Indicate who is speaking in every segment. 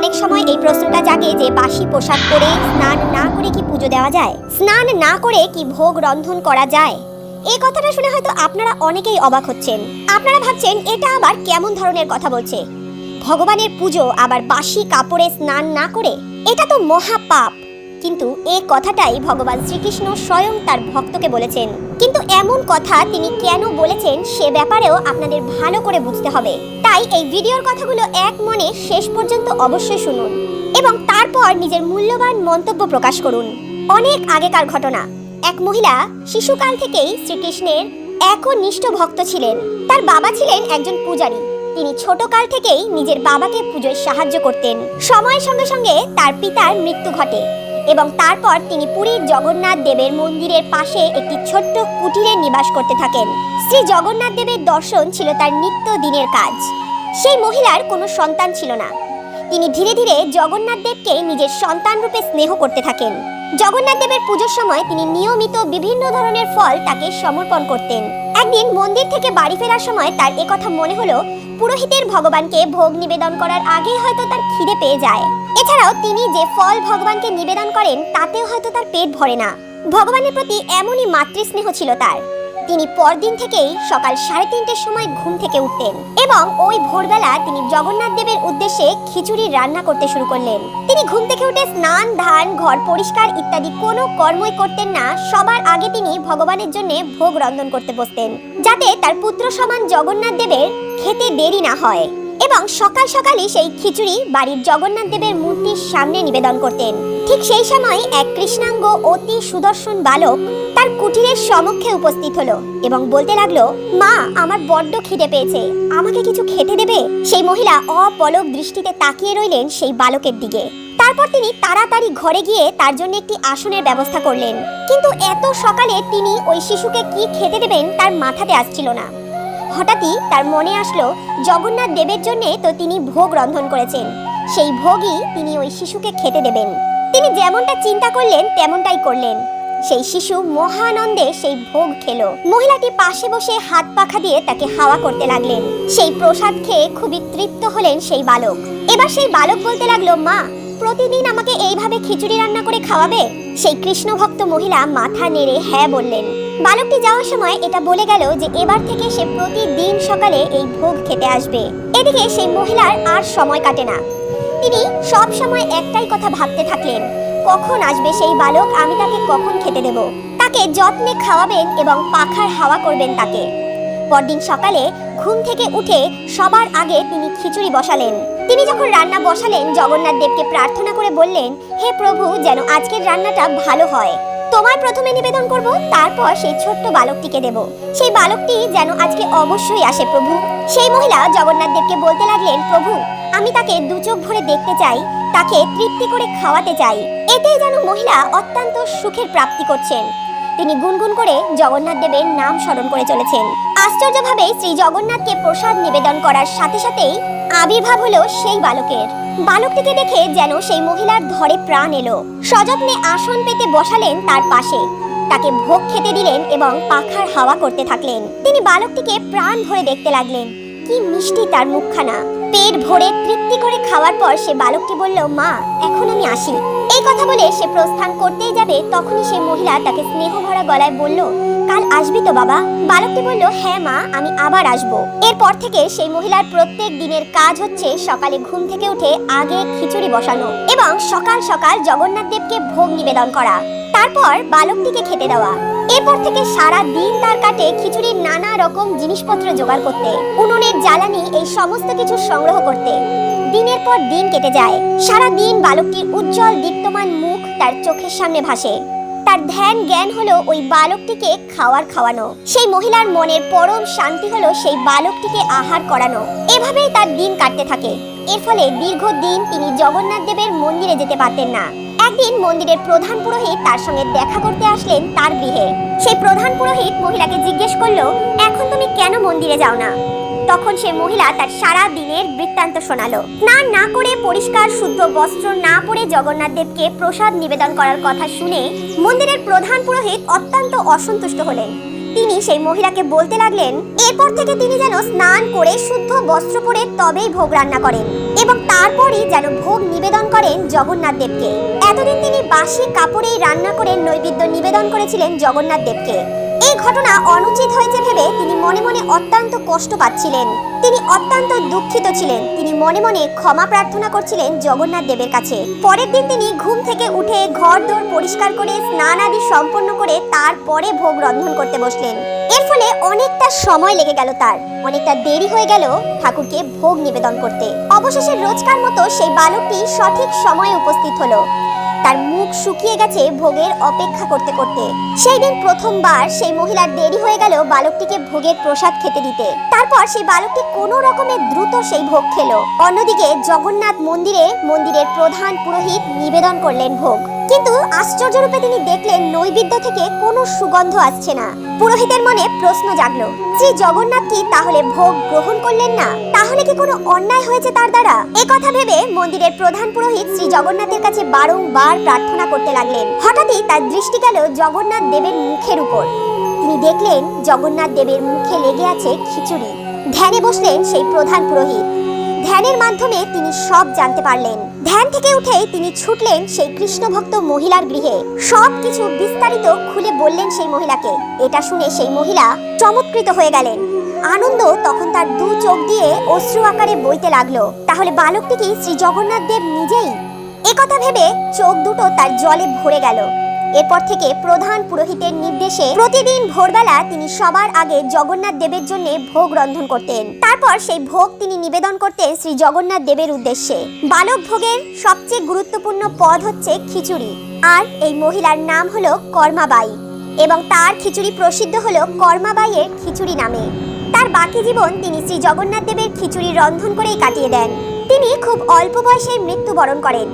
Speaker 1: অনেক সময় এই প্রশ্নটা জাগে যে বাসি পোশাক পরে স্নান না করে কি পুজো দেওয়া যায়? স্নান না করে কি ভোগ রন্ধন করা যায়? এই কথাটা শুনে হয়তো আপনারা অনেকেই অবাক হচ্ছেন। আপনারা ভাবছেন, এটা আবার কেমন ধরনের কথা বলছে? ভগবানের পুজো আবার বাসি কাপড়ে স্নান না করে? এটা তো মহা পাপ কিন্তু এই কথাটাই ভগবান শ্রীকৃষ্ণ স্বয়ং তার ভক্তকে বলেছেন। কিন্তু এমন কথা তিনি কেন বলেছেন সে ব্যাপারেও আপনাদের ভালো করে বুঝতে হবে। তাই এই ভিডিওর কথাগুলো এক মনে শেষ পর্যন্ত অবশ্যই শুনুন এবং তারপর নিজের মূল্যবান মন্তব্য প্রকাশ করুন। অনেক আগেকার ঘটনা। এক মহিলা শিশুকাল থেকেই শ্রীকৃষ্ণের একনিষ্ঠ ভক্ত ছিলেন। তার বাবা ছিলেন একজন পূজারী। তিনি ছোটকাল থেকেই নিজের বাবাকে পুজোয় সাহায্য করতেন। সময়ের সঙ্গে সঙ্গে তার পিতার মৃত্যু ঘটে এবং তারপর তিনি পুরীর জগন্নাথ দেবের মন্দিরের পাশে একটি ছোট্ট কুটিরে নিবাস করতে থাকেন। শ্রী জগন্নাথ দেবের দর্শন ছিল তার নিত্য দিনের কাজ। সেই মহিলার কোনো সন্তান ছিল না। তিনি ধীরে ধীরে জগন্নাথ দেবকে নিজের সন্তান রূপে স্নেহ করতে থাকেন। জগন্নাথ দেবের পুজোর সময় তিনি নিয়মিত বিভিন্ন ধরনের ফল তাকে সমর্পণ করতেন। একদিন মন্দির থেকে বাড়ি ফেরার সময় তার একথা মনে হলো, পুরোহিতের ভগবানকে ভোগ নিবেদন করার আগে হয়তো তার খিদে পেয়ে যায়। এছাড়াও তিনি যে ফল ভগবানকে নিবেদন করেন, তাতেও হয়তো তার পেট ভরে না। ভগবানের প্রতি এমনই মাতৃস্নেহ ছিল তার। তিনি পরদিন থেকেই সকাল সাড়ে তিনটের সময় ঘুম থেকে উঠতেন এবং ওই ভোরবেলা তিনি জগন্নাথ দেবের উদ্দেশ্যে খিচুড়ি রান্না করতে শুরু করলেন। তিনি ঘুম থেকে উঠে স্নান, ধান, ঘর পরিষ্কার ইত্যাদি কোনো কর্মই করতেন না। সবার আগে তিনি ভগবানের জন্য ভোগ রন্ধন করতে বসতেন, যাতে তার পুত্র সমান জগন্নাথ দেবের খেতে দেরি না হয় এবং সকাল সকালই সেই খিচুড়ি বাড়ির জগন্নাথ দেবের মূর্তির সামনে নিবেদন করতেন। ঠিক সেই সময় এক কৃষ্ণাঙ্গ অতি সুদর্শন বালক তার কুটিরের সমক্ষে উপস্থিত হলো এবং বলতে লাগল, মা, আমার বড্ড খিদে পেয়েছে। আমাকে কিছু খেতে দেবে? সেই মহিলা অপলক দৃষ্টিতে তাকিয়ে রইলেন সেই বালকের দিকে। তারপর তিনি তাড়াতাড়ি ঘরে গিয়ে তার জন্য একটি আসনের ব্যবস্থা করলেন। কিন্তু এত সকালে তিনি ওই শিশুকে কি খেতে দেবেন তার মাথাতে আসছিল না। হঠাৎই তার মনে আসলো, জগন্নাথ দেবের জন্যে তো তিনি ভোগ রন্ধন করেছেন। সেই ভোগই তিনি ওই শিশুকে খেতে দেবেন। তিনি যেমনটা চিন্তা করলেন, তেমনটাই করলেন। সেই শিশু মহানন্দে সেই ভোগ খেলো। মহিলাটি পাশে বসে হাত পাখা দিয়ে তাকে হাওয়া করতে লাগলেন। সেই প্রসাদ খেয়ে খুবই তৃপ্ত হলেন সেই বালক। এবার সেই বালক বলতে লাগল, মা, প্রতিদিন আমাকে এইভাবে খিচুড়ি রান্না করে খাওয়াবে? সেই কৃষ্ণ ভক্ত মহিলা মাথা নেড়ে হ্যাঁ বললেন। বালকটি যাওয়ার সময় এটা বলে গেল যে এবার থেকে সে প্রতিদিন সকালে এই ভোগ খেতে আসবে। এদিকে সেই মহিলার আর সময় কাটে না। তিনি সব সময় একটাই কথা ভাবতে থাকলেন, কখন আসবে সেই বালক? আমি তাকে কখন খেতে দেব? তাকে যত্নে খাওয়াবেন এবং পাখার হাওয়া করবেন তাকে। পরদিন সকালে ঘুম থেকে উঠে সবার আগে তিনি খিচুড়ি বসালেন। তিনি যখন রান্না বসালেন জগন্নাথ দেবকে প্রার্থনা করে বললেন, হে প্রভু, যেন আজকের রান্নাটা ভালো হয়। তোমায় প্রথমে নিবেদন করব, তারপর সেই ছোট্ট বালকটিকে দেব। সেই বালকটি যেন আজকে অবশ্যই আসে, প্রভু। সেই মহিলা জগন্নাথ দেবকে বলতে লাগলেন, প্রভু, আমি তাকে দু চোখ ভরে দেখতে চাই, তাকে তৃপ্তি করে খাওয়াতে চাই। এতেই যেন মহিলা অত্যন্ত সুখের প্রাপ্তি করছেন। তিনি গুনগুন করে জগন্নাথ দেবের নাম স্মরণ করে চলেছেন। আশ্চর্যভাবে শ্রী জগন্নাথকে প্রসাদ নিবেদন করার সাথে সাথেই আবির্ভাব হলো সেই বালকের। বালকটিকে দেখে যেন সেই মহিলার ধরে প্রাণ এলো। সযত্নে আসন পেতে বসালেন তার পাশে। তাকে ভোগ খেতে দিলেন এবং পাখার হাওয়া করতে থাকলেন। তিনি বালকটিকে প্রাণ ভরে দেখতে লাগলেন। কি মিষ্টি তার মুখখানা। পেট ভরে তৃপ্তি করে খাওয়ার পর সে বালকটি বলল, মা, এখন আমি আসি এই কথা বলে সে প্রস্থান করতেই যাবে, তখনই সে মহিলা তাকে স্নেহ ভরা গলায় বলল, কাল আসবি তো বাবা? বালকটি বলল হ্যাঁ মা, আমি আবার আসব। এরপর থেকে সেই মহিলার প্রত্যেক দিনের কাজ হচ্ছে সকালে ঘুম থেকে উঠে আগে খিচুড়ি বসানো এবং সকাল সকাল জগন্নাথ দেবকে ভোগ নিবেদন করা। তারপর বালকটিকে খেতে দেওয়া। এরপর থেকে সারা দিন তার কাটে খিচুড়ির নানা রকম জিনিসপত্র জোগাড় করতে উনুনের জ্বালানি, এই সমস্ত কিছু সংগ্রহ করতে। দিনের পর দিন কেটে যায়। সারা দিন বালকটির উজ্জ্বল, দীপ্তমান মুখ তার চোখের সামনে ভাসে। তার ধ্যান জ্ঞান হলো ওই বালকটিকে খাওয়ার খাওয়ানো। সেই মহিলার মনের পরম শান্তি হলো সেই বালকটিকে আহার করানো। এভাবেই তার দিন কাটতে থাকে। এর ফলে দীর্ঘদিন তিনি জগন্নাথ দেবের মন্দিরে যেতে পারতেন না। একদিন মন্দিরের প্রধান পুরোহিত তার সঙ্গে দেখা করতে আসলেন তার গৃহে। সেই প্রধান পুরোহিত মহিলাকে জিজ্ঞেস করল, এখন তুমি কেন মন্দিরে যাও না? তখন সে মহিলা তার সারা দিনের বৃত্তান্ত শোনালো। স্নান না করে পরিষ্কার, শুদ্ধ বস্ত্র না পরে জগন্নাথ দেবকে প্রসাদ নিবেদন করার কথা শুনে মন্দিরের প্রধান পুরোহিত অত্যন্ত অসন্তুষ্ট হলেন। তিনি সেই মহিলাকে বলতে লাগলেন, এরপর থেকে তিনি যেন স্নান করে শুদ্ধ বস্ত্র পরে তবেই ভোগ রান্না করেন এবং তারপরই যেন ভোগ নিবেদন করেন জগন্নাথ দেবকে। এতদিন তিনি বাসি কাপড়েই রান্না করে নৈবেদ্য নিবেদন করেছিলেন জগন্নাথ দেবকে। এই ঘটনা অনুচিত হয়েছে ভেবে তিনি মনে মনে অত্যন্ত কষ্ট পাচ্ছিলেন। তিনি অত্যন্ত দুঃখিত ছিলেন। তিনি মনে মনে ক্ষমা প্রার্থনা করছিলেন জগন্নাথ দেবের কাছে। পরের দিন তিনি ঘুম থেকে উঠে ঘর দোর পরিষ্কার করে স্নান আদি সম্পন্ন করে তারপরে ভোগ রন্ধন করতে বসলেন। এর ফলে অনেকটা সময় লেগে গেল তার। অনেকটা দেরি হয়ে গেল ঠাকুরকে ভোগ নিবেদন করতে। অবশেষে রোজকার মতো সেই বালকটি সঠিক সময়ে উপস্থিত হলো। তার মুখ শুকিয়ে গেছে ভোগের অপেক্ষা করতে করতে। সেই দিন প্রথমবার সেই মহিলার দেরি হয়ে গেল বালকটিকে ভোগের প্রসাদ খেতে দিতে। তারপর সেই বালকটি কোনো রকমে দ্রুত সেই ভোগ খেলো। অন্যদিকে জগন্নাথ মন্দিরে মন্দিরের প্রধান পুরোহিত নিবেদন করলেন ভোগ। কিন্তু আশ্চর্যরূপে তিনি দেখলেন নৈবেদ্য থেকে কোনো সুগন্ধ আসছে না। পুরোহিতের মনে প্রশ্ন জাগলো শ্রী জগন্নাথ কি তাহলে ভোগ গ্রহণ করলেন না? তাহলে কি কোনো অন্যায় হয়েছে তার দ্বারা? এ কথা ভেবে মন্দিরের প্রধান পুরোহিত শ্রী জগন্নাথের কাছে বারংবার প্রার্থনা করতে লাগলেন। হঠাৎই তার দৃষ্টি গেল জগন্নাথ দেবের মুখের উপর। তিনি দেখলেন জগন্নাথ দেবের মুখে লেগে আছে খিচুড়ি। ধ্যানে বসলেন সেই প্রধান পুরোহিত। ধ্যানের মাধ্যমে তিনি সব জানতে পারলেন। ধ্যান থেকে উঠেই তিনি ছুটলেন সেই কৃষ্ণ ভক্ত মহিলার গৃহে। সব কিছু বিস্তারিত খুলে বললেন সেই মহিলাকে। এটা শুনে সেই মহিলা চমৎকৃত হয়ে গেলেন। আনন্দ তখন তার দু চোখ দিয়ে অশ্রু আকারে বইতে লাগল। তাহলে বালকটি কি শ্রী জগন্নাথ দেব নিজেই? একথা ভেবে চোখ দুটো তার জলে ভরে গেল। এরপর থেকে প্রধান পুরোহিতের নির্দেশে প্রতিদিন ভোরবেলা তিনি সবার আগে জগন্নাথ দেবের জন্য ভোগ রন্ধন করতেন। তারপর সেই ভোগ তিনি নিবেদন করতেন শ্রী জগন্নাথ দেবের উদ্দেশ্যে। বালক ভোগের সবচেয়ে গুরুত্বপূর্ণ পদ হচ্ছে খিচুড়ি। আর এই মহিলার নাম হলো কর্মাবাই এবং তার খিচুড়ি প্রসিদ্ধ হলো কর্মাবাইয়ের খিচুড়ি নামে। তার বাকি জীবন তিনি শ্রী জগন্নাথ দেবের খিচুড়ি রন্ধন করেই কাটিয়ে দেন। তিনি খুব অল্প বয়সে মৃত্যুবরণ করেন।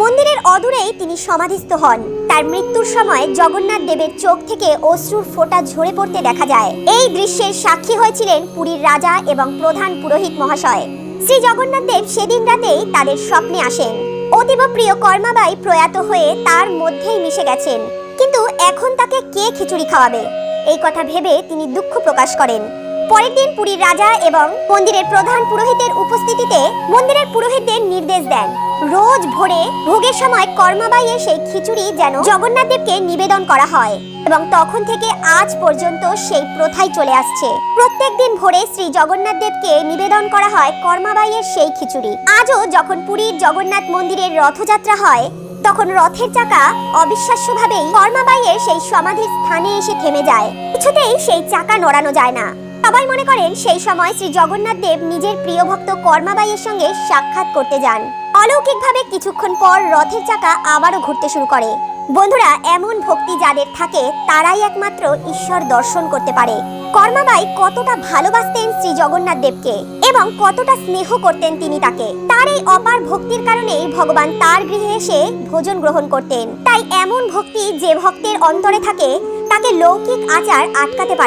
Speaker 1: মন্দিরের অদূরেই তিনি সমাধিস্থ হন। তার মৃত্যুর সময় জগন্নাথ দেবের চোখ থেকে অশ্রুর ফোঁটা ঝরে পড়তে দেখা যায়। এই দৃশ্যের সাক্ষী হয়েছিলেন পুরীর রাজা এবং প্রধান পুরোহিত মহাশয়। শ্রী জগন্নাথ দেব সেদিন রাতেই তাদের স্বপ্নে আসেন। অতীব প্রিয় কর্মাবাই প্রয়াত হয়ে তার মধ্যেই মিশে গেছেন। কিন্তু এখন তাকে কে খিচুড়ি খাওয়াবে? এই কথা ভেবে তিনি দুঃখ প্রকাশ করেন। পরের দিন পুরীর রাজা এবং মন্দিরের প্রধান পুরোহিতের উপস্থিতিতে মন্দিরের পুরোহিতদের নির্দেশ দেন। রোজ ভোরে ভোগের সময় কর্মাবাইয়ে সেই খিচুড়ি যেন জগন্নাথদেবকে নিবেদন করা হয় এবং তখন থেকে আজ পর্যন্ত সেই প্রথাই চলে আসছে। প্রত্যেক দিন ভোরে শ্রী জগন্নাথ দেবকে নিবেদন করা হয় কর্মাবাইয়ের সেই খিচুড়ি। আজও যখন পুরীর জগন্নাথ মন্দিরের রথযাত্রা হয়, তখন রথের চাকা অবিশ্বাস্যভাবেই কর্মাবাইয়ের সেই সমাধির স্থানে এসে থেমে যায়। কিছুতেই সেই চাকা নড়ানো যায় না। সবাই মনে করেন সেই সময় শ্রী জগন্নাথ দেব নিজের প্রিয় ভক্ত কর্মাবাইয়ের সঙ্গে সাক্ষাৎ করতে যান। অলৌকিকভাবে কিছুক্ষণ পর রথের চাকা আবারও ঘুরতে শুরু করে। বন্ধুরা, এমন ভক্তি যাদের থাকে, তারাই একমাত্র ঈশ্বর দর্শন করতে পারে। কর্মাবাই কতটা ভালোবাসতেন শ্রী জগন্নাথ দেবকে এবং কতটা স্নেহ করতেন তিনি তাকে। তার এই অপার ভক্তির কারণেই ভগবান তার গৃহে এসে ভোজন গ্রহণ করতেন। তাই এমন ভক্তি যে ভক্তের অন্তরে থাকে, তাকে লৌকিক আচার আটকাতে পারে।